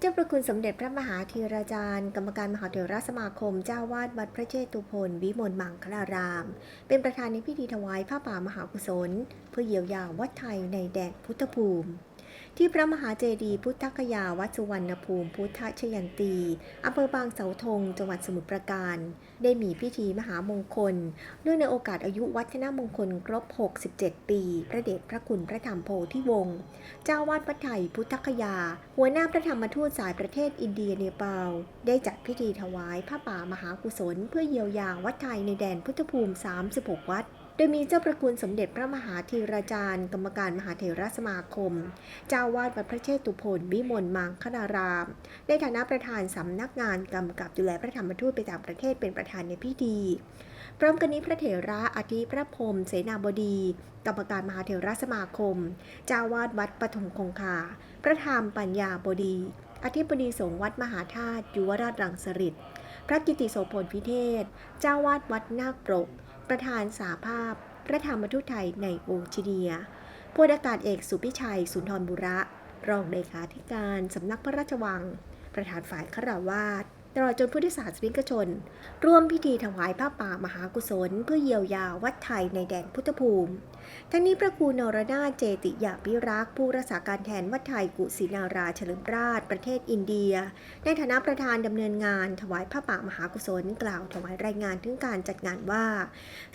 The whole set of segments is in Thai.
เจ้าประคุณสมเด็จพระมหาธีราจารย์ กรรมการมหาเถรสมาคม เจ้าวาดวัดพระเชตุพนวิมลมังคลาราม เป็นประธานในพิธีถวายผ้าป่ามหากุศล เพื่อเยียวยาวัดไทยในแดนพุทธภูมิ ที่พระมหาเจดีย์พุทธคยาวัดสุวรรณภูมิพุทธชยันตีอำเภอบางเสาธง จังหวัดสมุทรปราการ ได้มีพิธีมหามงคล เนื่องในโอกาสอายุวัฒนมงคลครบ 67 ปี พระเดชพระคุณพระธรรมโพธิวงศ์เจ้าวาดวัดไทยพุทธคยา หัวหน้าพระธรรมทูตสายประเทศอินเดียเนปาล ได้จัดพิธีถวายผ้าป่ามหากุศล เพื่อเยียวยาวัดไทยในแดนพุทธภูมิ 36 วัด โดยมีเจ้าประคุณสมเด็จพระมหาธีราจารย์ กรรมการมหาเถรสมาคม เจ้าวาดวัดพระเชตุพนวิมลมังคณาราม ในฐานะประธานสำนักงานกำกับดูแลพระธรรมทูตไปต่างประเทศเป็นประธานในพิธีพร้อมกันนี้พระเถระอาทิพระพรมเสนาบดี กรรมการมหาเถรสมาคม เจ้าวาดวัดปฐมคงคา พระธรรมปัญญาบดี อธิบดีสงฆ์วัดมหาธาตุยุวราชรังสฤษพระกิติโสพลพิเทศ เจ้าวาดวัดนาคปรก ประธานสาภาพ พระธรรมทูตไทยในโอชิเดียพลอากาศเอกสุพิชัย สุนทรบุระ รองเลขาธิการสำนักพระราชวัง ประธานฝ่ายขราวาสตลอดจนพุทธศาสนิกชน ร่วมพิธีถวายผ้าป่ามหากุศล เพื่อเยียวยาวัดไทยในแดนพุทธภูมิ ทั้งนี้พระครูนรนาเจติยาภิรักษ์ ผู้รักษาการแทนวัดไทยกุศินาราเฉลิมราช ประเทศอินเดีย ในฐานะประธานดำเนินงาน ถวายผ้าป่ามหากุศล กล่าวถวายรายงานถึงการจัดงานว่า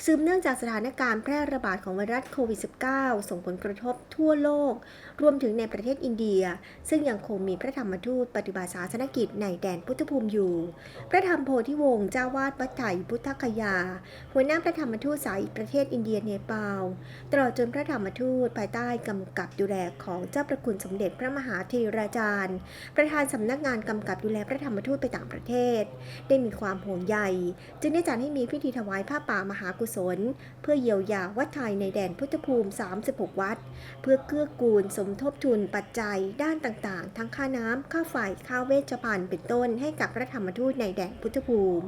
สืบเนื่องจากสถานการณ์แพร่ระบาดของไวรัสโควิด -19 ส่งผลกระทบทั่วโลก รวมถึงในประเทศอินเดีย ซึ่งยังคงมีพระธรรมทูตปฏิบัติศาสนกิจในแดนพุทธภูมิอยู่ พระธรรมโพธิวงศ์เจ้าวาดวัดไถ่พุทธคยา หัวหน้าพระธรรมทูตสายประเทศอินเดียเนปาลตลอดจนพระธรรมทูตภายใต้กำกับดูแลของเจ้าประคุณสมเด็จพระมหาธีราจารย์ ประธานสำนักงานกำกับดูแลพระธรรมทูตไปต่างประเทศ ได้มีความห่วงใย จึงได้จัดให้มีพิธีถวายผ้าป่ามหากุศล เพื่อเยียวยาวัดไทยในแดนพุทธภูมิ 36 วัด เพื่อเกื้อกูลสมทบทุนปัจจัยด้านต่างๆ ทั้งค่าน้ำค่าไฟค่าเวชภัณฑ์เป็นต้นให้กับพระธรรมทูตในแดนพุทธภูมิ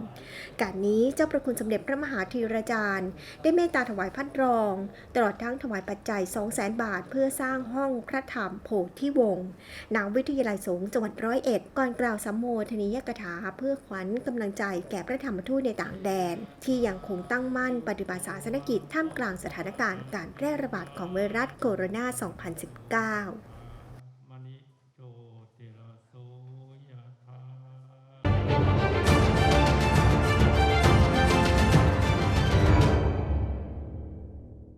การนี้เจ้าประคุณสมเด็จพระมหาธีราจารย์ ได้เมตตาถวายพัดรองตลอดทั้งถวายปัจจัย 200,000 บาท เพื่อสร้างห้องพระธรรมโพธิวงศ์ณวิทยาลัยสงฆ์จังหวัดร้อยเอ็ด ก่อนกล่าวสัมโมทนียกถา เพื่อขวัญกำลังใจแก่พระธรรมทูตในต่างแดน ที่ยังคงตั้งมั่นปฏิบัติศาสนกิจท่ามกลางสถานการณ์การแพร่ระบาดของไวรัสโคโรนา 2019